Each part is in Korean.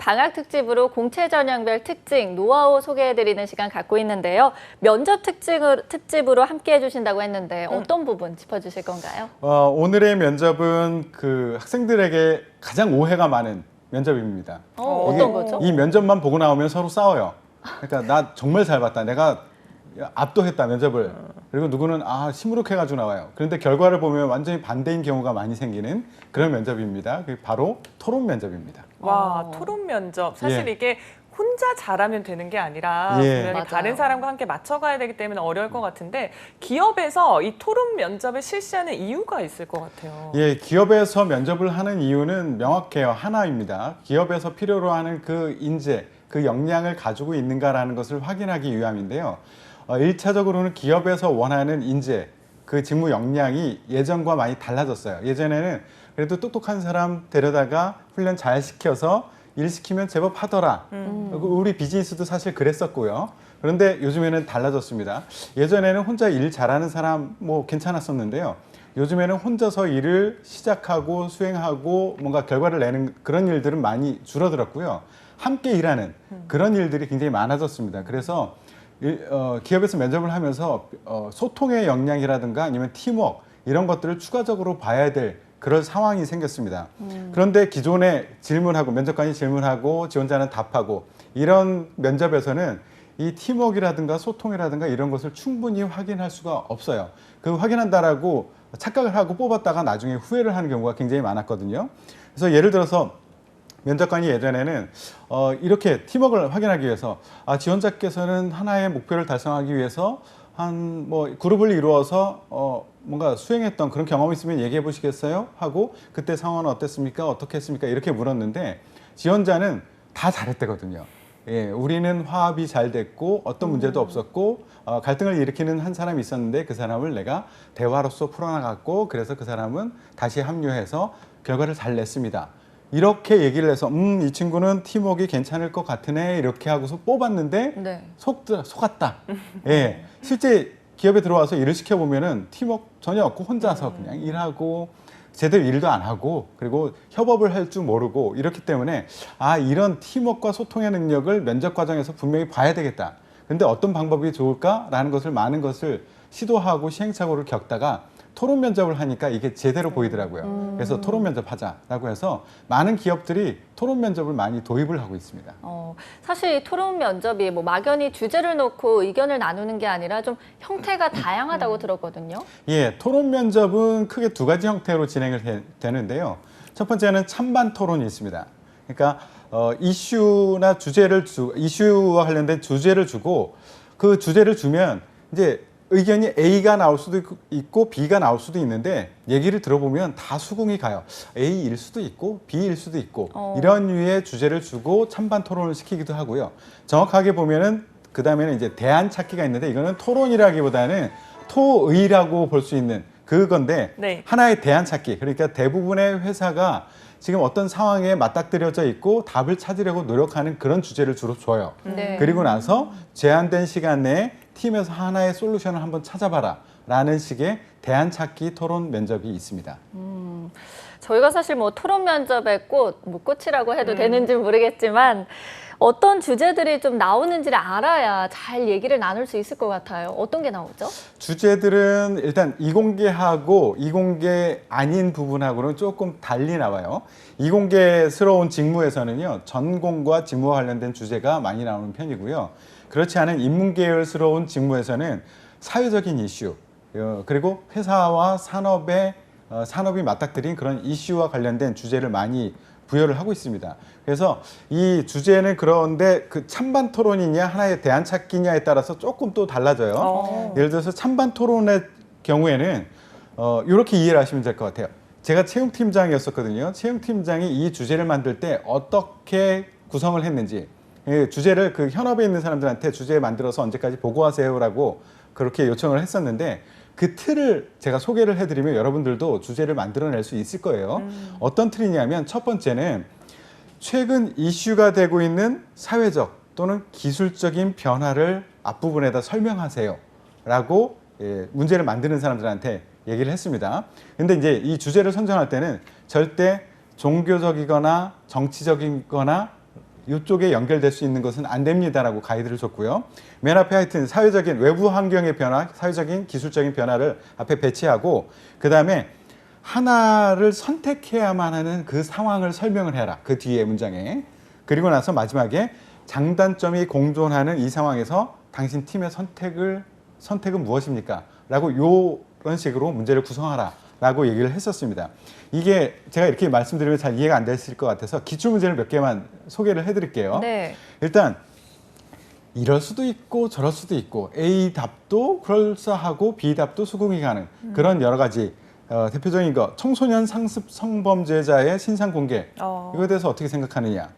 방학 특집으로 공채 전형별 특징, 노하우 소개해드리는 시간 갖고 있는데요. 면접 특징을, 특집으로 함께 해주신다고 했는데 어떤 부분 짚어주실 건가요? 어, 오늘의 면접은 그 학생들에게 가장 오해가 많은 면접입니다. 어, 이게 어떤 거죠? 이 면접만 보고 나오면 서로 싸워요. 그러니까 나 정말 잘 봤다. 내가 압도했다 면접을. 그리고 누구는 아 시무룩해가지고 나와요. 그런데 결과를 보면 완전히 반대인 경우가 많이 생기는 그런 면접입니다. 그게 바로 토론 면접입니다. 와 어. 토론 면접 사실 예. 이게 혼자 잘하면 되는 게 아니라 예. 다른 사람과 함께 맞춰가야 되기 때문에 어려울 것 같은데 기업에서 이 토론 면접을 실시하는 이유가 있을 것 같아요. 예, 기업에서 면접을 하는 이유는 명확해요. 하나입니다. 기업에서 필요로 하는 그 인재, 그 역량을 가지고 있는가라는 것을 확인하기 위함인데요. 어, 1차적으로는 기업에서 원하는 인재, 그 직무 역량이 예전과 많이 달라졌어요. 예전에는 그래도 똑똑한 사람 데려다가 훈련 잘 시켜서 일 시키면 제법 하더라. 그리고 우리 비즈니스도 사실 그랬었고요. 그런데 요즘에는 달라졌습니다. 예전에는 혼자 일 잘하는 사람 뭐 괜찮았었는데요. 요즘에는 혼자서 일을 시작하고 수행하고 뭔가 결과를 내는 그런 일들은 많이 줄어들었고요. 함께 일하는 그런 일들이 굉장히 많아졌습니다. 그래서 기업에서 면접을 하면서 어, 소통의 역량이라든가 아니면 팀워크 이런 것들을 추가적으로 봐야 될 그런 상황이 생겼습니다. 그런데 기존에 질문하고 면접관이 질문하고 지원자는 답하고 이런 면접에서는 이 팀워크라든가 소통이라든가 이런 것을 충분히 확인할 수가 없어요. 그 확인한다라고 착각을 하고 뽑았다가 나중에 후회를 하는 경우가 굉장히 많았거든요. 그래서 예를 들어서 면접관이 예전에는 어, 이렇게 팀워크를 확인하기 위해서 아, 지원자께서는 하나의 목표를 달성하기 위해서 한 뭐 그룹을 이루어서 어, 뭔가 수행했던 그런 경험이 있으면 얘기해 보시겠어요? 하고 그때 상황은 어땠습니까? 어떻게 했습니까? 이렇게 물었는데 지원자는 다 잘했대거든요. 예, 우리는 화합이 잘 됐고 어떤 문제도 없었고 어, 갈등을 일으키는 한 사람이 있었는데 그 사람을 내가 대화로서 풀어나갔고 그래서 그 사람은 다시 합류해서 결과를 잘 냈습니다. 이렇게 얘기를 해서 음 이 친구는 팀워크가 괜찮을 것 같으네 이렇게 하고서 뽑았는데 네. 속 속았다. 예, 실제 기업에 들어와서 일을 시켜 보면은 팀워크 전혀 없고 혼자서 그냥 일하고 제대로 일도 안 하고 그리고 협업을 할 줄 모르고 이렇기 때문에 아 이런 팀워크와 소통의 능력을 면접 과정에서 분명히 봐야 되겠다. 근데 어떤 방법이 좋을까라는 것을 많은 것을 시도하고 시행착오를 겪다가 토론 면접을 하니까 이게 제대로 보이더라고요. 그래서 토론 면접 하자라고 해서 많은 기업들이 토론 면접을 많이 도입을 하고 있습니다. 어, 사실 이 토론 면접이 뭐 막연히 주제를 놓고 의견을 나누는 게 아니라 좀 형태가 다양하다고 들었거든요. 예, 토론 면접은 크게 두 가지 형태로 진행을 해- 되는데요. 첫 번째는 찬반 토론이 있습니다. 그러니까 어, 이슈나 주제를 주 이슈와 관련된 주제를 주고 그 주제를 주면 이제 의견이 A가 나올 수도 있고- B가 나올 수도 있는데 얘기를 들어보면 다 수긍이 가요. A일 수도 있고 B일 수도 있고 어. 이런 류의 주제를 주고 찬반 토론을 시키기도 하고요. 정확하게 보면은 그 다음에는 이제 대안 찾기가 있는데 이거는 토론이라기보다는 토의라고 볼 수 있는 그건데 네. 하나의 대안 찾기 그러니까 대부분의 회사가 지금 어떤 상황에 맞닥뜨려져 있고 답을 찾으려고 노력하는 그런 주제를 주로 줘요. 네. 그리고 나서 제한된 시간 내에 팀에서 하나의 솔루션을 한번 찾아봐라 라는 식의 대안 찾기 토론 면접이 있습니다. 저희가 사실 뭐 토론 면접의 꽃, 뭐 꽃이라고 해도 되는지 모르겠지만 어떤 주제들이 좀 나오는지를 알아야 잘 얘기를 나눌 수 있을 것 같아요. 어떤 게 나오죠? 주제들은 일단 이공개하고 이공개 아닌 부분하고는 조금 달리 나와요. 이공개스러운 직무에서는요, 전공과 직무와 관련된 주제가 많이 나오는 편이고요. 그렇지 않은 인문계열스러운 직무에서는 사회적인 이슈, 어, 그리고 회사와 산업의 어, 산업이 맞닥뜨린 그런 이슈와 관련된 주제를 많이 부여를 하고 있습니다. 그래서 이 주제는 그런데 그 찬반 토론이냐 하나의 대안 찾기냐에 따라서 조금 또 달라져요. 어. 예를 들어서 찬반 토론의 경우에는 어, 이렇게 이해를 하시면 될 것 같아요. 제가 채용 팀장이었었거든요. 채용 팀장이 이 주제를 만들 때 어떻게 구성을 했는지 예, 주제를 그 현업에 있는 사람들한테 주제 만들어서 언제까지 보고하세요라고 그렇게 요청을 했었는데 그 틀을 제가 소개를 해드리면 여러분들도 주제를 만들어낼 수 있을 거예요. 어떤 틀이냐면 첫 번째는 최근 이슈가 되고 있는 사회적 또는 기술적인 변화를 앞부분에다 설명하세요. 라고 예, 문제를 만드는 사람들한테 얘기를 했습니다. 근데 이제 이 주제를 선정할 때는 절대 종교적이거나 정치적이거나 이쪽에 연결될 수 있는 것은 안 됩니다라고 가이드를 줬고요. 맨 앞에 하여튼 사회적인 외부 환경의 변화, 사회적인 기술적인 변화를 앞에 배치하고 그 다음에 하나를 선택해야만 하는 그 상황을 설명을 해라. 그 뒤에 문장에. 그리고 나서 마지막에 장단점이 공존하는 이 상황에서 당신 팀의 선택을 선택은 무엇입니까? 라고 요런 식으로 문제를 구성하라. 라고 얘기를 했었습니다. 이게 제가 이렇게 말씀드리면 잘 이해가 안 됐을 것 같아서 기출 문제를 몇 개만 소개를 해드릴게요. 네. 일단 이럴 수도 있고 저럴 수도 있고 A 답도 그럴싸하고 B 답도 수긍이 가능 그런 여러 가지 어, 대표적인 거 청소년 상습 성범죄자의 신상 공개 어. 이거에 대해서 어떻게 생각하느냐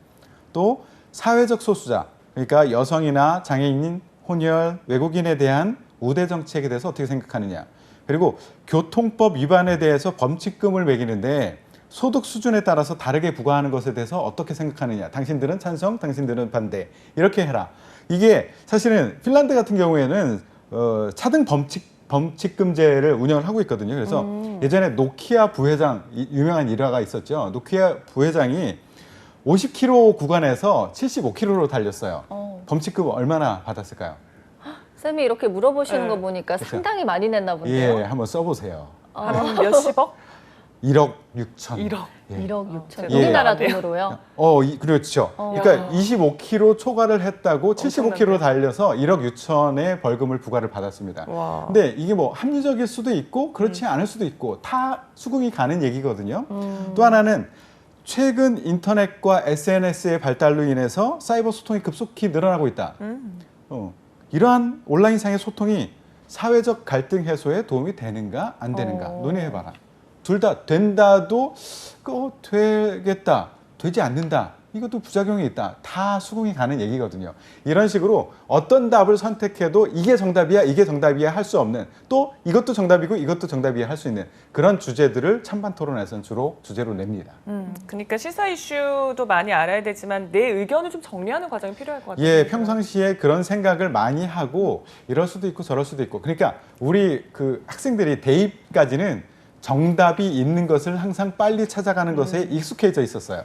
또 사회적 소수자 그러니까 여성이나 장애인 혼혈 외국인에 대한 우대 정책에 대해서 어떻게 생각하느냐 그리고 교통법 위반에 대해서 범칙금을 매기는데 소득 수준에 따라서 다르게 부과하는 것에 대해서 어떻게 생각하느냐 당신들은 찬성 당신들은 반대 이렇게 해라 이게 사실은 핀란드 같은 경우에는 어, 차등 범칙 범칙금제를 운영을 하고 있거든요. 그래서 예전에 노키아 부회장 이- 유명한 일화가 있었죠. 노키아 부회장이 50km 구간에서 75km로 달렸어요. 어. 범칙금 얼마나 받았을까요? 쌤이 이렇게 물어보시는 네. 거 보니까 그쵸. 상당히 많이 냈나 예, 본데요. 한번 써보세요. 한 몇십억? 1억 6천. 1억. 예. 1억 6천. 예. 우리나라 예. 돈으로요. 어, 이- 그렇죠. 어. 그러니까 25km 초과를 했다고 75km 엄청난데. 달려서 1억 6천의 벌금을 부과를 받았습니다. 와. 근데 이게 뭐 합리적일 수도 있고 그렇지 않을 수도 있고 다 수긍이 가는 얘기거든요. 음. 또 하나는 최근 인터넷과 SNS의 발달로 인해서 사이버 소통이 급속히 늘어나고 있다. 음. 어, 이러한 온라인상의 소통이 사회적 갈등 해소에 도움이 되는가 안 되는가 어. 논의해봐라. 둘 다 된다도 그 되겠다, 되지 않는다. 이것도 부작용이 있다. 다 수긍이 가는 얘기거든요. 이런 식으로 어떤 답을 선택해도 이게 정답이야, 이게 정답이야 할 수 없는 또 이것도 정답이고 이것도 정답이야 할 수 있는 그런 주제들을 찬반 토론에서는 주로 주제로 냅니다. 음, 그러니까 시사 이슈도 많이 알아야 되지만 내 의견을 좀 정리하는 과정이 필요할 것 같아요. 예, 평상시에 그런 생각을 많이 하고 이럴 수도 있고 저럴 수도 있고. 그러니까 우리 그 학생들이 대입까지는 정답이 있는 것을 항상 빨리 찾아가는 것에 익숙해져 있었어요.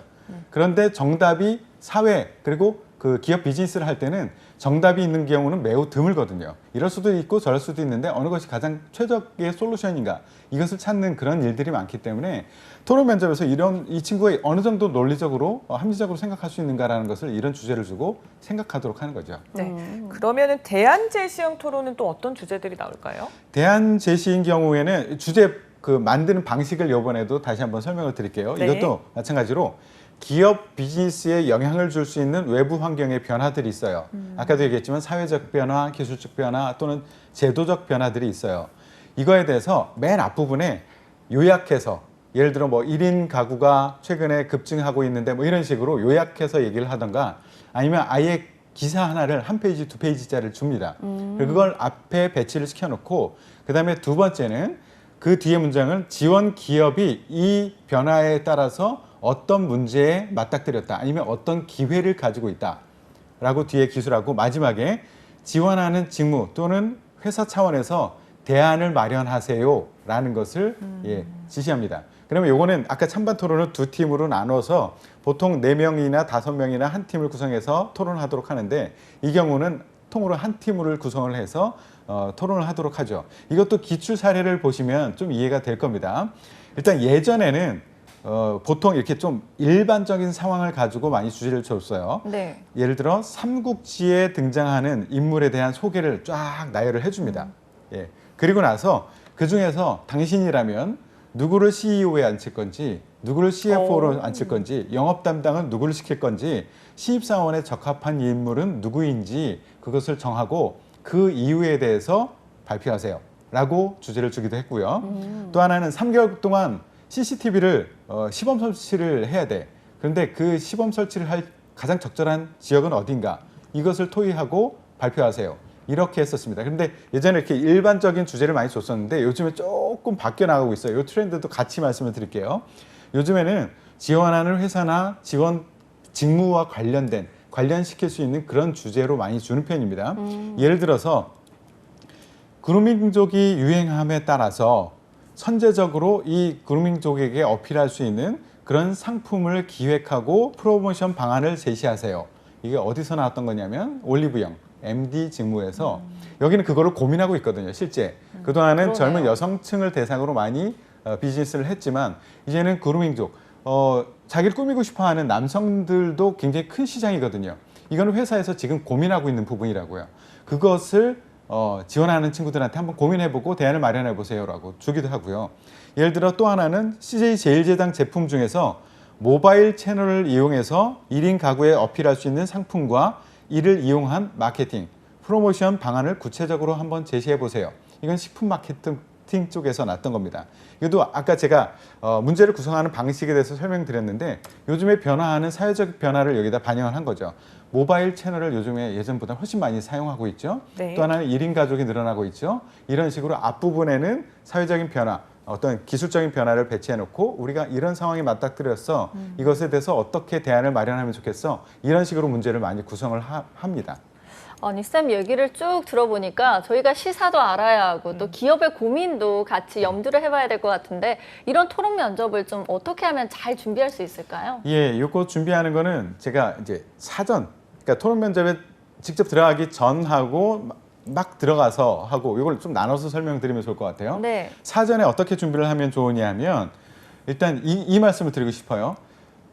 그런데 정답이 사회 그리고 그 기업 비즈니스를 할 때는 정답이 있는 경우는 매우 드물거든요. 이럴 수도 있고 저럴 수도 있는데 어느 것이 가장 최적의 솔루션인가 이것을 찾는 그런 일들이 많기 때문에 토론 면접에서 이런 이 친구가 어느 정도 논리적으로 어, 합리적으로 생각할 수 있는가라는 것을 이런 주제를 주고 생각하도록 하는 거죠. 네. 음. 그러면은 대안 제시형 토론은 또 어떤 주제들이 나올까요? 대안 제시인 경우에는 주제 그 만드는 방식을 이번에도 다시 한번 설명을 드릴게요. 네. 이것도 마찬가지로 기업 비즈니스에 영향을 줄 수 있는 외부 환경의 변화들이 있어요. 아까도 얘기했지만 사회적 변화, 기술적 변화 또는 제도적 변화들이 있어요. 이거에 대해서 맨 앞부분에 요약해서 예를 들어 뭐 1인 가구가 최근에 급증하고 있는데 뭐 이런 식으로 요약해서 얘기를 하던가 아니면 아예 기사 하나를 한 페이지 두 페이지짜리를 줍니다. 그리고 그걸 앞에 배치를 시켜놓고 그 다음에 두 번째는 그 뒤에 문장은 지원 기업이 이 변화에 따라서 어떤 문제에 맞닥뜨렸다 아니면 어떤 기회를 가지고 있다 라고 뒤에 기술하고 마지막에 지원하는 직무 또는 회사 차원에서 대안을 마련하세요 라는 것을 예, 지시합니다. 그러면 요거는 아까 찬반 토론을 두 팀으로 나눠서 보통 네명이나 다섯 명이나한 팀을 구성해서 토론을 하도록 하는데 이 경우는 통으로 한 팀을 구성을 해서 어, 토론을 하도록 하죠. 이것도 기출 사례를 보시면 좀 이해가 될 겁니다. 일단 예전에는 어, 보통 이렇게 좀 일반적인 상황을 가지고 많이 주제를 줬어요. 네. 예를 들어 삼국지에 등장하는 인물에 대한 소개를 쫙 나열을 해줍니다. 예. 그리고 나서 그 중에서 당신이라면 누구를 CEO에 앉힐 건지, 누구를 CFO로 오. 앉힐 건지, 영업 담당은 누구를 시킬 건지, 신입사원에 적합한 인물은 누구인지 그것을 정하고 그 이유에 대해서 발표하세요. 라고 주제를 주기도 했고요. 또 하나는 3개월 동안 CCTV를 어, 시범 설치를 해야 돼. 그런데 그 시범 설치를 할 가장 적절한 지역은 어딘가? 이것을 토의하고 발표하세요. 이렇게 했었습니다. 그런데 예전에 이렇게 일반적인 주제를 많이 줬었는데 요즘에 조금 바뀌어 나가고 있어요. 이 트렌드도 같이 말씀을 드릴게요. 요즘에는 지원하는 회사나 지원 직무와 관련된 관련시킬 수 있는 그런 주제로 많이 주는 편입니다. 예를 들어서 그루밍족이 유행함에 따라서 선제적으로 이 그루밍족에게 어필할 수 있는 그런 상품을 기획하고 프로모션 방안을 제시하세요. 이게 어디서 나왔던 거냐면 올리브영 MD 직무에서 여기는 그거를 고민하고 있거든요. 실제 그동안은 그러네요. 젊은 여성층을 대상으로 많이 어, 비즈니스를 했지만 이제는 그루밍족 어, 자기를 꾸미고 싶어하는 남성들도 굉장히 큰 시장이거든요. 이거는 회사에서 지금 고민하고 있는 부분이라고요. 그것을 어, 지원하는 친구들한테 한번 고민해보고 대안을 마련해보세요라고 주기도 하고요. 예를 들어 또 하나는 CJ 제일제당 제품 중에서 모바일 채널을 이용해서 1인 가구에 어필할 수 있는 상품과 이를 이용한 마케팅, 프로모션 방안을 구체적으로 한번 제시해 보세요. 이건 식품 마케팅 쪽에서 났던 겁니다. 이것도 아까 제가 어, 문제를 구성하는 방식에 대해서 설명드렸는데 요즘에 변화하는 사회적 변화를 여기다 반영을 한 거죠. 모바일 채널을 요즘에 예전보다 훨씬 많이 사용하고 있죠. 네. 또 하나는 1인 가족이 늘어나고 있죠. 이런 식으로 앞부분에는 사회적인 변화, 어떤 기술적인 변화를 배치해 놓고 우리가 이런 상황에 맞닥뜨렸어. 이것에 대해서 어떻게 대안을 마련하면 좋겠어. 이런 식으로 문제를 많이 구성을 하- 합니다. 아니 쌤 얘기를 쭉 들어보니까 저희가 시사도 알아야 하고 음. 또 기업의 고민도 같이 염두를 해봐야 될 것 같은데 이런 토론 면접을 좀 어떻게 하면 잘 준비할 수 있을까요? 예, 요거 준비하는 거는 제가 이제 사전, 그러니까 토론 면접에 직접 들어가기 전하고 막- 막 들어가서 하고 이걸 좀 나눠서 설명드리면 좋을 것 같아요. 네. 사전에 어떻게 준비를 하면 좋으냐 하면 일단 이, 이 말씀을 드리고 싶어요.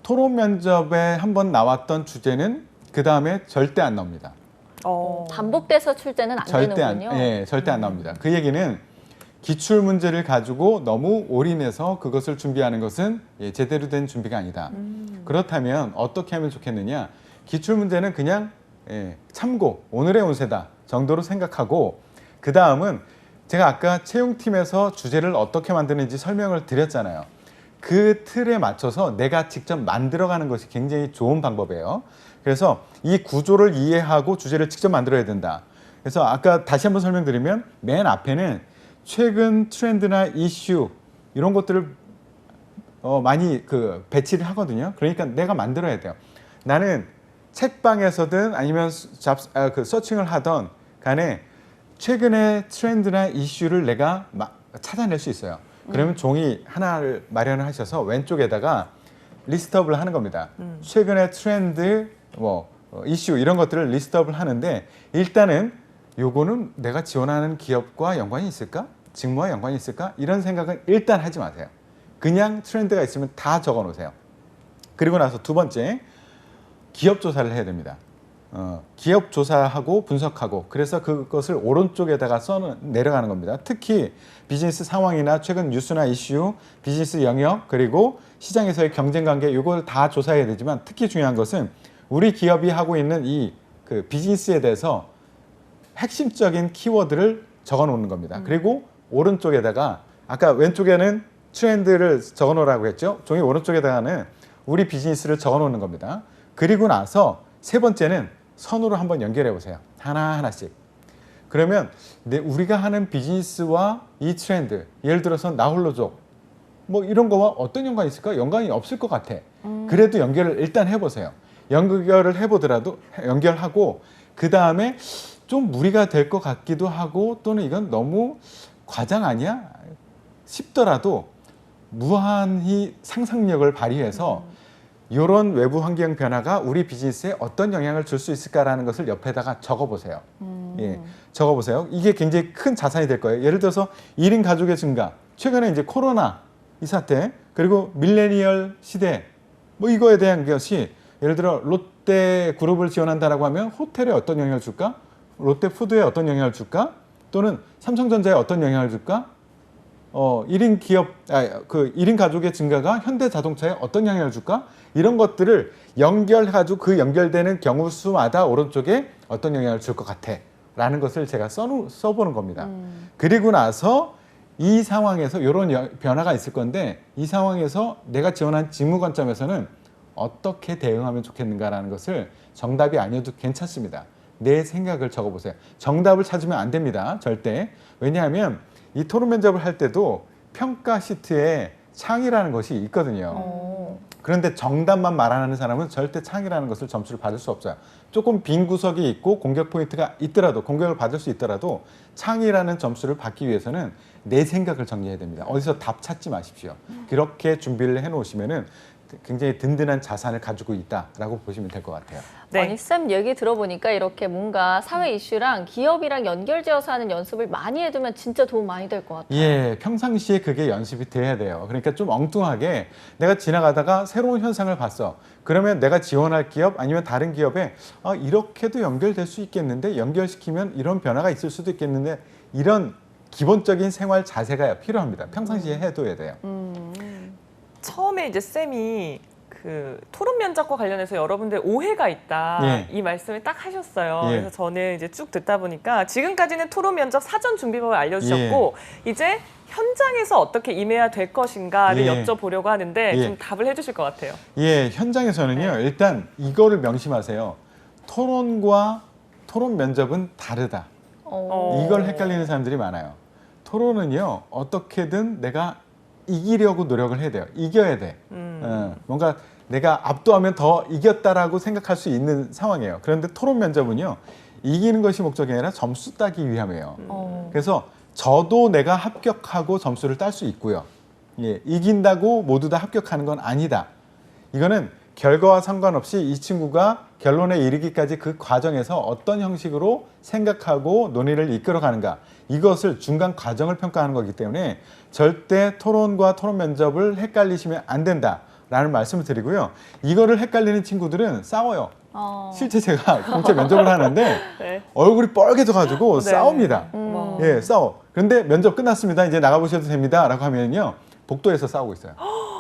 토론 면접에 한 번 나왔던 주제는 그 다음에 절대 안 나옵니다. 어. 반복돼서 출제는 안 절대 안, 되는군요. 예, 절대 안 나옵니다. 그 얘기는 기출 문제를 가지고 너무 올인해서 그것을 준비하는 것은 예, 제대로 된 준비가 아니다. 그렇다면 어떻게 하면 좋겠느냐? 기출 문제는 그냥 예, 참고 오늘의 운세다 정도로 생각하고 그 다음은 제가 아까 채용팀에서 주제를 어떻게 만드는지 설명을 드렸잖아요. 그 틀에 맞춰서 내가 직접 만들어가는 것이 굉장히 좋은 방법이에요. 그래서 이 구조를 이해하고 주제를 직접 만들어야 된다. 그래서 아까 다시 한번 설명드리면 맨 앞에는 최근 트렌드나 이슈 이런 것들을 어, 많이 그 배치를 하거든요. 그러니까 내가 만들어야 돼요. 나는 책방에서든 아니면 잡, 아, 그 서칭을 하던 간에 최근의 트렌드나 이슈를 내가 마- 찾아낼 수 있어요. 그러면 종이 하나를 마련을 하셔서 왼쪽에다가 리스트업을 하는 겁니다. 최근의 트렌드, 뭐 어, 이슈 이런 것들을 리스트업을 하는데 일단은 요거는 내가 지원하는 기업과 연관이 있을까? 직무와 연관이 있을까? 이런 생각은 일단 하지 마세요. 그냥 트렌드가 있으면 다 적어 놓으세요. 그리고 나서 두 번째 기업 조사를 해야 됩니다. 어, 기업 조사하고 분석하고 그래서 그것을 오른쪽에다가 써 내려가는 겁니다. 특히 비즈니스 상황이나 최근 뉴스나 이슈, 비즈니스 영역 그리고 시장에서의 경쟁 관계 이걸 다 조사해야 되지만 특히 중요한 것은 우리 기업이 하고 있는 이 그 비즈니스에 대해서 핵심적인 키워드를 적어 놓는 겁니다. 그리고 오른쪽에다가 아까 왼쪽에는 트렌드를 적어 놓으라고 했죠. 종이 오른쪽에다가는 우리 비즈니스를 적어 놓는 겁니다. 그리고 나서 세 번째는 선으로 한번 연결해 보세요. 하나하나씩. 그러면 내 우리가 하는 비즈니스와 이 트렌드, 예를 들어서 나 홀로족 뭐 이런 거와 어떤 연관이 있을까? 연관이 없을 것 같아. 그래도 연결을 일단 해보세요. 연결을 해보더라도 연결하고 그 다음에 좀 무리가 될 것 같기도 하고 또는 이건 너무 과장 아니야 싶더라도 무한히 상상력을 발휘해서 이런 외부 환경 변화가 우리 비즈니스에 어떤 영향을 줄 수 있을까라는 것을 옆에다가 적어보세요. 예, 적어보세요. 이게 굉장히 큰 자산이 될 거예요. 예를 들어서 1인 가족의 증가, 최근에 이제 코로나 이 사태, 그리고 밀레니얼 시대, 뭐 이거에 대한 것이 예를 들어 롯데 그룹을 지원한다라고 하면 호텔에 어떤 영향을 줄까? 롯데 푸드에 어떤 영향을 줄까? 또는 삼성전자에 어떤 영향을 줄까? 어, 1인 기업, 아, 그 1인 가족의 증가가 현대 자동차에 어떤 영향을 줄까? 이런 것들을 연결해가지고 그 연결되는 경우 수마다 오른쪽에 어떤 영향을 줄 것 같아. 라는 것을 제가 써놓, 써보는 겁니다. 그리고 나서 이 상황에서 이런 변화가 있을 건데 이 상황에서 내가 지원한 직무 관점에서는 어떻게 대응하면 좋겠는가라는 것을 정답이 아니어도 괜찮습니다. 내 생각을 적어보세요. 정답을 찾으면 안 됩니다. 절대. 왜냐하면 이 토론 면접을 할 때도 평가 시트에 창이라는 것이 있거든요. 어. 그런데 정답만 말하는 사람은 절대 창이라는 것을 점수를 받을 수 없어요. 조금 빈 구석이 있고 공격 포인트가 있더라도 공격을 받을 수 있더라도 창이라는 점수를 받기 위해서는 내 생각을 정리해야 됩니다. 어디서 답 찾지 마십시오. 그렇게 준비를 해 놓으시면은 굉장히 든든한 자산을 가지고 있다라고 보시면 될 것 같아요. 네. 아니 쌤 얘기 들어보니까 이렇게 뭔가 사회 이슈랑 기업이랑 연결지어서 하는 연습을 많이 해두면 진짜 도움 많이 될 것 같아요. 예, 평상시에 그게 연습이 돼야 돼요. 그러니까 좀 엉뚱하게 내가 지나가다가 새로운 현상을 봤어. 그러면 내가 지원할 기업 아니면 다른 기업에 아, 이렇게도 연결될 수 있겠는데 연결시키면 이런 변화가 있을 수도 있겠는데 이런 기본적인 생활 자세가 필요합니다. 평상시에 해둬야 돼요. 처음에 이제 쌤이 그 토론 면접과 관련해서 여러분들 오해가 있다 예. 이 말씀을 딱 하셨어요. 예. 그래서 저는 이제 쭉 듣다 보니까 지금까지는 토론 면접 사전 준비법을 알려주셨고 이제 현장에서 어떻게 임해야 될 것인가를 예. 여쭤보려고 하는데 예. 좀 답을 해주실 것 같아요. 예, 현장에서는요. 일단 이거를 명심하세요. 토론과 토론 면접은 다르다. 어. 이걸 헷갈리는 사람들이 많아요. 토론은요, 어떻게든 내가 이기려고 노력을 해야 돼요. 이겨야 돼. 음. 어, 뭔가 내가 압도하면 더 이겼다라고 생각할 수 있는 상황이에요. 그런데 토론 면접은요, 이기는 것이 목적이 아니라 점수 따기 위함이에요. 어. 그래서 저도 내가 합격하고 점수를 딸 수 있고요. 예, 이긴다고 모두 다 합격하는 건 아니다. 이거는 결과와 상관없이 이 친구가 결론에 이르기까지 그 과정에서 어떤 형식으로 생각하고 논의를 이끌어 가는가 이것을 중간 과정을 평가하는 거기 때문에 절대 토론과 토론 면접을 헷갈리시면 안 된다 라는 말씀을 드리고요. 이거를 헷갈리는 친구들은 싸워요. 어. 실제 제가 공채 면접을 하는데 네. 얼굴이 뻘개져가지고 네. 싸웁니다. 뭐. 예, 싸워. 그런데 면접 끝났습니다. 이제 나가보셔도 됩니다.라고 하면요, 복도에서 싸우고 있어요.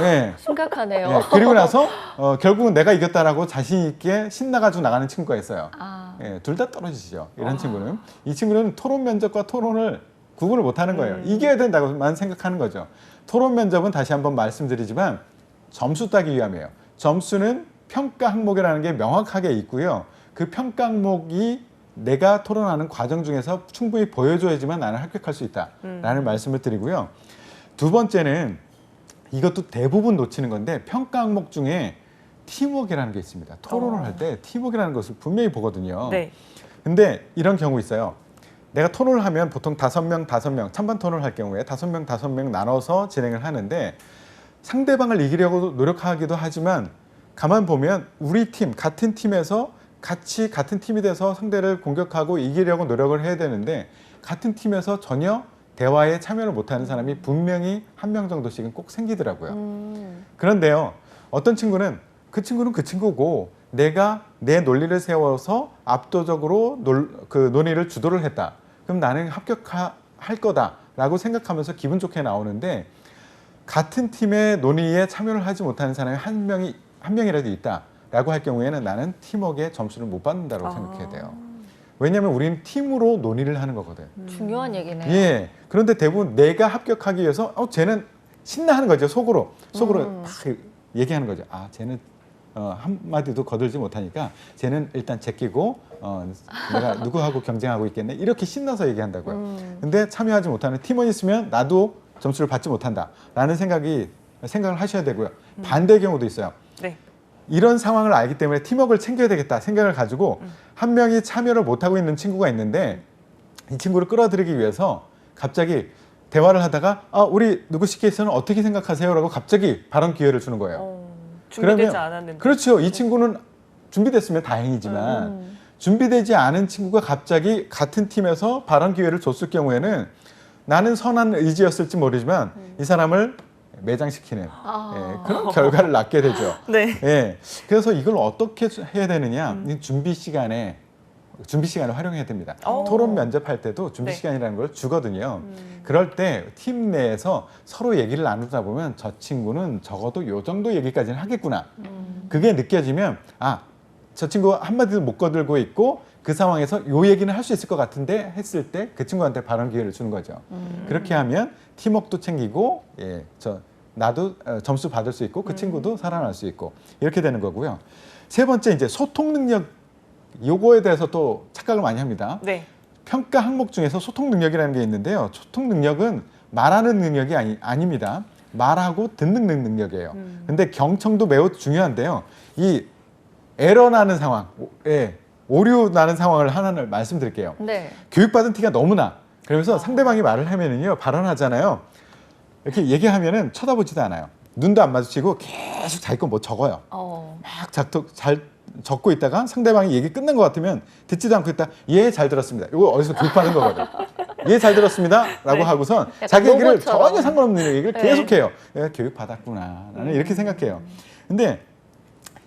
예. 심각하네요. 예, 그리고 나서 어, 결국은 내가 이겼다라고 자신 있게 신나가지고 나가는 친구가 있어요. 아. 예, 둘다 떨어지시죠. 이런 친구는 이 친구는 토론 면접과 토론을 구분을 못하는 거예요. 음. 이겨야 된다고만 생각하는 거죠. 토론 면접은 다시 한번 말씀드리지만 점수 따기 위함이에요. 점수는 평가 항목이라는 게 명확하게 있고요. 그 평가 항목이 내가 토론하는 과정 중에서 충분히 보여줘야지만 나는 합격할 수 있다라는 말씀을 드리고요. 두 번째는 이것도 대부분 놓치는 건데 평가 항목 중에 팀워크라는 게 있습니다. 토론을 어. 할때 팀워크라는 것을 분명히 보거든요. 네. 근데 이런 경우 있어요. 내가 토론을 하면 보통 다섯 명 다섯 명 찬반 토론을 할 경우에 다섯 명 다섯 명 나눠서 진행을 하는데 상대방을 이기려고 노력하기도 하지만 가만 보면 우리 팀 같은 팀에서 같이 같은 팀이 돼서 상대를 공격하고 이기려고 노력을 해야 되는데 같은 팀에서 전혀 대화에 참여를 못하는 사람이 분명히 한 명 정도씩은 꼭 생기더라고요. 음. 그런데요, 어떤 친구는 그 친구는 그 친구고 내가 내 논리를 세워서 압도적으로 논, 그 논의를 주도를 했다. 그럼 나는 합격할 거다라고 생각하면서 기분 좋게 나오는데 같은 팀의 논의에 참여를 하지 못하는 사람이 한 명이 한 명이라도 있다라고 할 경우에는 나는 팀워크에 점수를 못 받는다고 아. 생각해야 돼요. 왜냐하면 우리는 팀으로 논의를 하는 거거든. 중요한 얘기네요. 예. 그런데 대부분 내가 합격하기 위해서 어 쟤는 신나하는 거죠 속으로 속으로 음. 막 얘기하는 거죠. 아 쟤는 어, 한 마디도 거들지 못하니까 쟤는 일단 제끼고 어, 내가 누구하고 경쟁하고 있겠네 이렇게 신나서 얘기한다고요. 음. 근데 참여하지 못하는 팀원 있으면 나도 점수를 받지 못한다라는 생각이 생각을 하셔야 되고요. 반대 경우도 있어요. 네. 이런 상황을 알기 때문에 팀워크를 챙겨야 되겠다 생각을 가지고 음. 한 명이 참여를 못하고 있는 친구가 있는데 이 친구를 끌어들이기 위해서 갑자기 대화를 하다가 아 우리 누구 씨께서는 어떻게 생각하세요?라고 갑자기 발언 기회를 주는 거예요. 어, 준비되지 그러면- 않았는데. 그렇죠. 이 친구는 준비됐으면 다행이지만 음. 준비되지 않은 친구가 갑자기 같은 팀에서 발언 기회를 줬을 경우에는 나는 선한 의지였을지 모르지만 이 사람을 매장시키는 아. 예, 그런 결과를 낳게 되죠. 네. 예. 그래서 이걸 어떻게 해야 되느냐? 음. 이 준비 시간에 준비 시간을 활용해야 됩니다. 오. 토론 면접할 때도 준비 네. 시간이라는 걸 주거든요. 음. 그럴 때 팀 내에서 서로 얘기를 나누다 보면 저 친구는 적어도 요 정도 얘기까지는 하겠구나. 음. 그게 느껴지면 아, 저 친구 한마디도 못 거들고 있고 그 상황에서 요 얘기는 할 수 있을 것 같은데 했을 때 그 친구한테 발언 기회를 주는 거죠. 음. 그렇게 하면 팀워크도 챙기고 예, 저 나도 어, 점수 받을 수 있고 그 친구도 살아날 수 있고 이렇게 되는 거고요. 세 번째 이제 소통 능력 요거에 대해서 또 착각을 많이 합니다. 네. 평가 항목 중에서 소통 능력이라는 게 있는데요. 소통 능력은 말하는 능력이 아니, 아닙니다. 말하고 듣는 능- 능력이에요. 음. 근데 경청도 매우 중요한데요. 이 에러 나는 상황, 오- 예, 오류 나는 상황을 하나를 말씀드릴게요. 네. 교육받은 티가 너무 나. 그러면서 상대방이 말을 하면은요, 발언하잖아요. 이렇게 얘기하면은 쳐다보지도 않아요. 눈도 안 마주치고 계속 자기 거뭐 적어요. 어. 막 작도, 잘 적고 있다가 상대방이 얘기 끝난 것 같으면 듣지도 않고 있다. 예, 잘 들었습니다. 이거 어디서 교육받은 거거든. 예, 잘 들었습니다. 라고 네. 하고선 자기 얘기를. 전혀 상관없는 얘기를 네. 계속해요. 예, 교육받았구나. 나는 이렇게 생각해요. 근데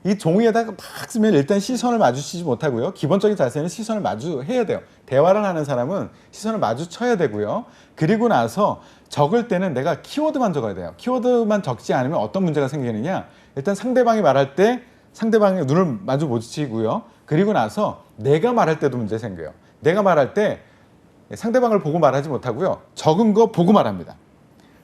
이 종이에다가 막 쓰면 일단 시선을 마주치지 못하고요. 기본적인 자세는 시선을 마주해야 돼요. 대화를 하는 사람은 시선을 마주쳐야 되고요. 그리고 나서 적을 때는 내가 키워드만 적어야 돼요. 키워드만 적지 않으면 어떤 문제가 생기느냐. 일단 상대방이 말할 때 상대방의 눈을 마주 못 치고요. 그리고 나서 내가 말할 때도 문제 생겨요. 내가 말할 때 상대방을 보고 말하지 못하고요. 적은 거 보고 말합니다.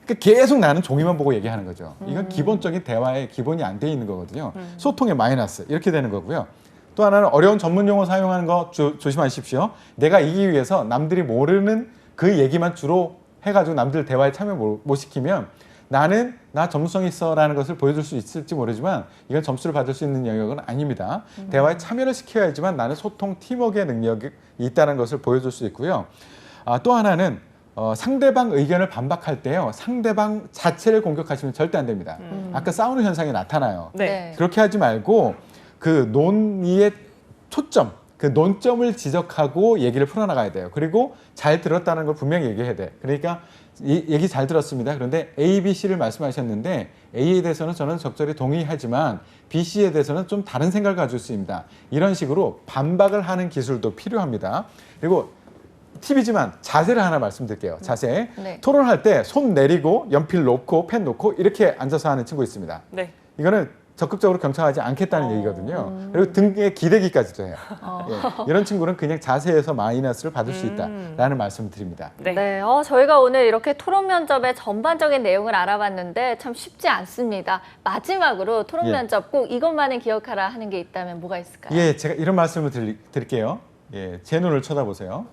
그러니까 계속 나는 종이만 보고 얘기하는 거죠. 이건 기본적인 대화의 기본이 안 돼 있는 거거든요. 소통의 마이너스 이렇게 되는 거고요. 또 하나는 어려운 전문 용어 사용하는 거 조, 조심하십시오. 내가 이기기 위해서 남들이 모르는 그 얘기만 주로 해가지고 남들 대화에 참여 못, 못 시키면 나는 나 점수성 있어라는 것을 보여줄 수 있을지 모르지만 이건 점수를 받을 수 있는 영역은 아닙니다. 대화에 참여를 시켜야지만 나는 소통 팀워크의 능력이 있다는 것을 보여줄 수 있고요. 아, 또 하나는 어, 상대방 의견을 반박할 때요. 상대방 자체를 공격하시면 절대 안 됩니다. 아까 싸우는 현상이 나타나요. 네. 그렇게 하지 말고 그 논의의 초점, 그 논점을 지적하고 얘기를 풀어나가야 돼요. 그리고 잘 들었다는 걸 분명히 얘기해야 돼. 그러니까 이, 얘기 잘 들었습니다. 그런데 A, B, C를 말씀하셨는데 A에 대해서는 저는 적절히 동의하지만 B, C에 대해서는 좀 다른 생각을 가질 수 있습니다. 이런 식으로 반박을 하는 기술도 필요합니다. 그리고 팁이지만 자세를 하나 말씀드릴게요. 자세. 네. 토론할 때 손 내리고 연필 놓고 pen 놓고 이렇게 앉아서 하는 친구 있습니다. 네. 이거는 적극적으로 경청하지 않겠다는 어. 얘기거든요. 그리고 등에 기대기까지도 해요. 어. 예, 이런 친구는 그냥 자세에서 마이너스를 받을 수 음. 있다라는 말씀을 드립니다. 네. 네, 어, 저희가 오늘 이렇게 토론 면접의 전반적인 내용을 알아봤는데 참 쉽지 않습니다. 마지막으로 토론 예. 면접 꼭 이것만은 기억하라 하는 게 있다면 뭐가 있을까요? 예, 제가 이런 말씀을 드리, 드릴게요. 예, 제 눈을 쳐다보세요.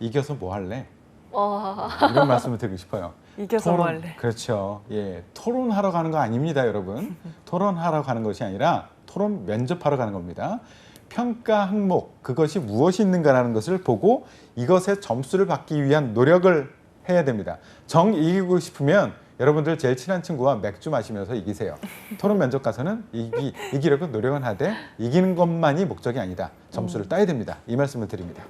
이겨서 뭐 할래? 와, 이런 말씀을 드리고 싶어요. 이겨서 뭐 할래? 그렇죠. 예, 토론하러 가는 거 아닙니다, 여러분. 토론하러 가는 것이 아니라 토론 면접하러 가는 겁니다. 평가 항목 그것이 무엇이 있는가라는 것을 보고 이것의 점수를 받기 위한 노력을 해야 됩니다. 정 이기고 싶으면 여러분들 제일 친한 친구와 맥주 마시면서 이기세요. 토론 면접 가서는 이기, 이기려고 노력은 하되 이기는 것만이 목적이 아니다. 점수를 따야 됩니다. 이 말씀을 드립니다.